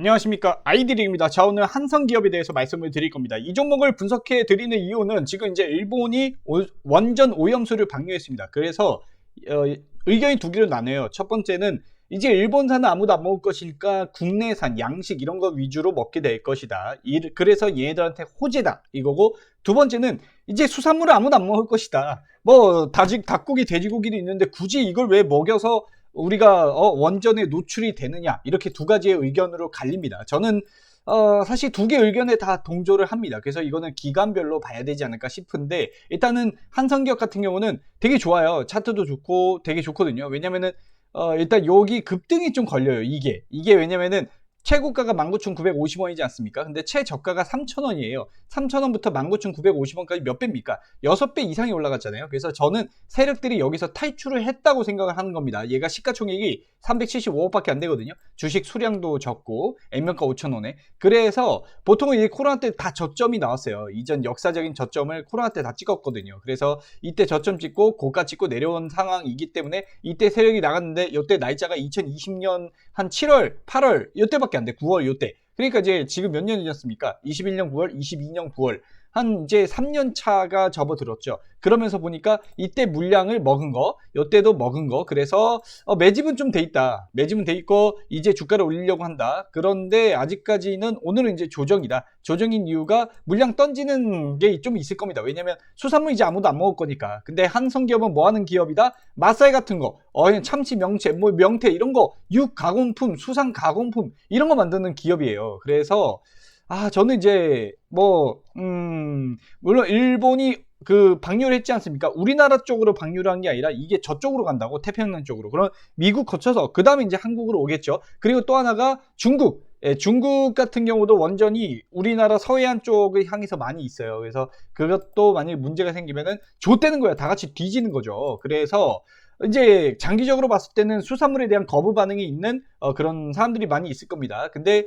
안녕하십니까 아이디릭입니다. 자 오늘 한성기업에 대해서 말씀을 드릴 겁니다. 이 종목을 분석해 드리는 이유는 지금 이제 일본이 오- 원전 오염수를 방류했습니다. 그래서 어, 의견이 두 개로 나뉘어요. 첫 번째는 이제 일본산은 아무도 안 먹을 것이니까 국내산 양식 이런 거 위주로 먹게 될 것이다. 이- 그래서 얘네들한테 호재다 이거고 두 번째는 이제 수산물을 아무도 안 먹을 것이다. 뭐 다직 닭고기 돼지고기도 있는데 굳이 이걸 왜 먹여서 우리가 어, 원전에 노출이 되느냐 이렇게 두 가지의 의견으로 갈립니다. 저는 어, 사실 두 개 의견에 다 동조를 합니다. 그래서 이거는 기간별로 봐야 되지 않을까 싶은데 일단은 한성기업 같은 경우는 되게 좋아요. 차트도 좋고 되게 좋거든요. 왜냐면은 어, 일단 여기 급등이 좀 걸려요. 이게 이게 왜냐면은 최고가가 19,950원이지 않습니까? 근데 최저가가 3,000원이에요. 3,000원부터 19,950원까지 몇 배입니까? 6배 이상이 올라갔잖아요. 그래서 저는 세력들이 여기서 탈출을 했다고 생각을 하는 겁니다. 얘가 시가총액이 375억밖에 안 되거든요. 주식 수량도 적고 액면가 5,000원에. 그래서 보통은 이 코로나 때 다 저점이 나왔어요. 이전 역사적인 저점을 코로나 때 다 찍었거든요. 그래서 이때 저점 찍고 고가 찍고 내려온 상황이기 때문에 이때 세력이 나갔는데 이때 날짜가 2020년 한 7월, 8월 이때밖에 안 돼. 9월 이때. 그러니까 이제 지금 몇 년이었습니까? 21년 9월, 22년 9월. 한 이제 3년 차가 접어들었죠. 그러면서 보니까 이때 물량을 먹은 거, 이때도 먹은 거. 그래서 어, 매집은 좀 돼 있다. 매집은 돼 있고 이제 주가를 올리려고 한다. 그런데 아직까지는 오늘은 이제 조정이다. 조정인 이유가 물량 던지는 게 좀 있을 겁니다. 왜냐면 수산물 이제 아무도 안 먹을 거니까. 근데 한성기업은 뭐 하는 기업이다? 마사이 같은 거, 어, 참치 명채, 뭐 명태 이런 거, 육 가공품, 수산 가공품 이런 거 만드는 기업이에요. 그래서 아, 저는 이제, 뭐, 음, 물론 일본이 그 방류를 했지 않습니까? 우리나라 쪽으로 방류를 한 게 아니라 이게 저쪽으로 간다고, 태평양 쪽으로. 그럼 미국 거쳐서, 그 다음에 이제 한국으로 오겠죠. 그리고 또 하나가 중국. 예, 중국 같은 경우도 원전이 우리나라 서해안 쪽을 향해서 많이 있어요. 그래서 그것도 만약에 문제가 생기면은 좆되는 거야. 다 같이 뒤지는 거죠. 그래서 이제 장기적으로 봤을 때는 수산물에 대한 거부 반응이 있는 어, 그런 사람들이 많이 있을 겁니다. 근데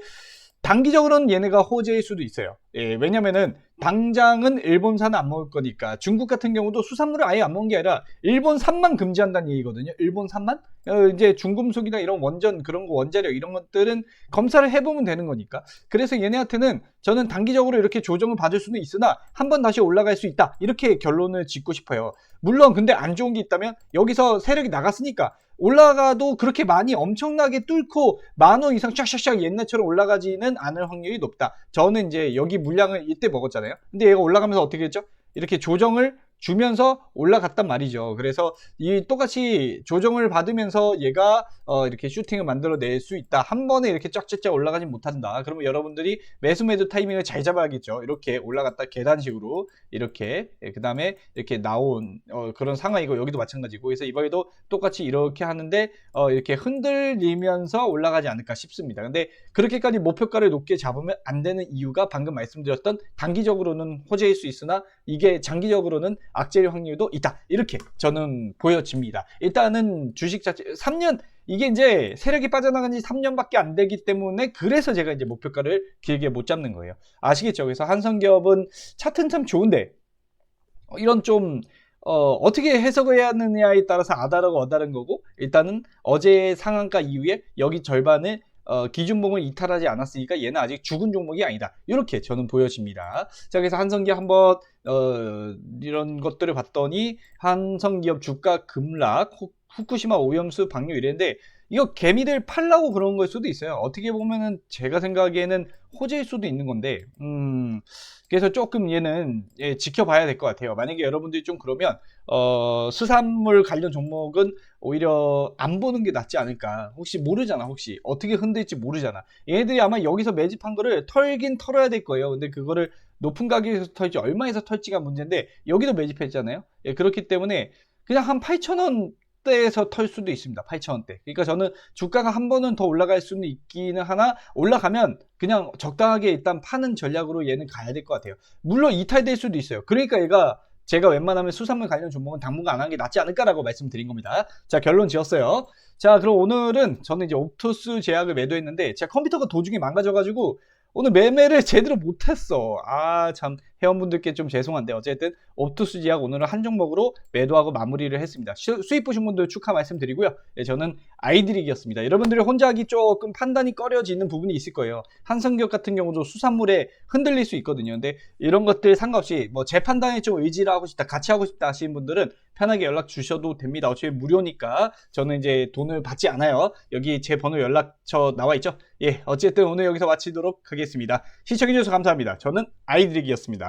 단기적으로는 얘네가 호재일 수도 있어요. 예, 왜냐면은 당장은 일본산은 안 먹을 거니까 중국 같은 경우도 수산물을 아예 안 먹는 게 아니라 일본산만 금지한다는 얘기거든요. 일본산만? 어, 이제 중금속이나 이런 원전 그런 거 원자력 이런 것들은 검사를 해보면 되는 거니까. 그래서 얘네한테는 저는 단기적으로 이렇게 조정을 받을 수는 있으나 한 번 다시 올라갈 수 있다. 이렇게 결론을 짓고 싶어요. 물론 근데 안 좋은 게 있다면 여기서 세력이 나갔으니까 올라가도 그렇게 많이 엄청나게 뚫고 만 원 이상 샥샥샥 옛날처럼 올라가지는 않을 확률이 높다. 저는 이제 여기 물량을 이때 먹었잖아요. 근데 얘가 올라가면서 어떻게 했죠? 이렇게 조정을 주면서 올라갔단 말이죠. 그래서 이 똑같이 조정을 받으면서 얘가 어 이렇게 슈팅을 만들어낼 수 있다. 한 번에 이렇게 쫙쫙쫙 올라가지 못한다. 그러면 여러분들이 매수 매도 타이밍을 잘 잡아야겠죠. 이렇게 올라갔다 계단식으로 이렇게 그 다음에 이렇게 나온 어 그런 상황이고 여기도 마찬가지고 그래서 이번에도 똑같이 이렇게 하는데 어 이렇게 흔들리면서 올라가지 않을까 싶습니다. 근데 그렇게까지 목표가를 높게 잡으면 안 되는 이유가 방금 말씀드렸던 단기적으로는 호재일 수 있으나 이게 장기적으로는 악재일 확률도 있다. 이렇게 저는 보여집니다. 일단은 주식 자체 3년 이게 이제 세력이 빠져나간 지 3년밖에 안 되기 때문에 그래서 제가 이제 목표가를 길게 못 잡는 거예요. 아시겠죠? 그래서 한성기업은 차트는 참 좋은데 어, 이런 좀 어, 어떻게 해석을 해야 하느냐에 따라서 아다르고 어다른 거고 일단은 어제 상한가 이후에 여기 절반을 어, 기준봉을 이탈하지 않았으니까 얘는 아직 죽은 종목이 아니다. 이렇게 저는 보여집니다. 자, 그래서 한성기업 한번 어, 이런 것들을 봤더니 한성기업 주가 급락, 후- 후쿠시마 오염수 방류 이랬는데 이거 개미들 팔라고 그런 걸 수도 있어요. 어떻게 보면은 제가 생각에는 호재일 수도 있는 건데, 음, 그래서 조금 얘는 예, 지켜봐야 될 것 같아요. 만약에 여러분들이 좀 그러면 어, 수산물 관련 종목은 오히려 안 보는 게 낫지 않을까. 혹시 모르잖아, 혹시. 어떻게 흔들릴지 모르잖아. 얘네들이 아마 여기서 매집한 거를 털긴 털어야 될 거예요. 근데 그거를 높은 가격에서 털지 얼마에서 털지가 문제인데 여기도 매집했잖아요. 예, 그렇기 때문에 그냥 한 8,000원 대에서 털 수도 있습니다. 8,000원대. 그러니까 저는 주가가 한 번은 더 올라갈 수는 있기는 하나 올라가면 그냥 적당하게 일단 파는 전략으로 얘는 가야 될 것 같아요. 물론 이탈될 수도 있어요. 그러니까 얘가 제가 웬만하면 수산물 관련 종목은 당분간 안 하는 게 낫지 않을까라고 말씀드린 겁니다. 자, 결론 지었어요. 자, 그럼 오늘은 저는 이제 옵토스 제약을 매도했는데 제가 컴퓨터가 도중에 망가져가지고 오늘 매매를 제대로 못했어. 아, 참. 회원분들께 좀 죄송한데 어쨌든 옵투스지약 오늘은 한 종목으로 매도하고 마무리를 했습니다. 수- 수익 보신 분들 축하 말씀드리고요. 예, 저는 아이드릭이었습니다. 여러분들이 혼자 하기 조금 판단이 꺼려지는 부분이 있을 거예요. 한성기업 같은 경우도 수산물에 흔들릴 수 있거든요. 근데 이런 것들 상관없이 뭐 제 판단에 좀 의지를 하고 싶다, 같이 하고 싶다 하시는 분들은 편하게 연락 주셔도 됩니다. 어차피 무료니까 저는 이제 돈을 받지 않아요. 여기 제 번호 연락처 나와 있죠? 예, 어쨌든 오늘 여기서 마치도록 하겠습니다. 시청해주셔서 감사합니다. 저는 아이드릭이었습니다.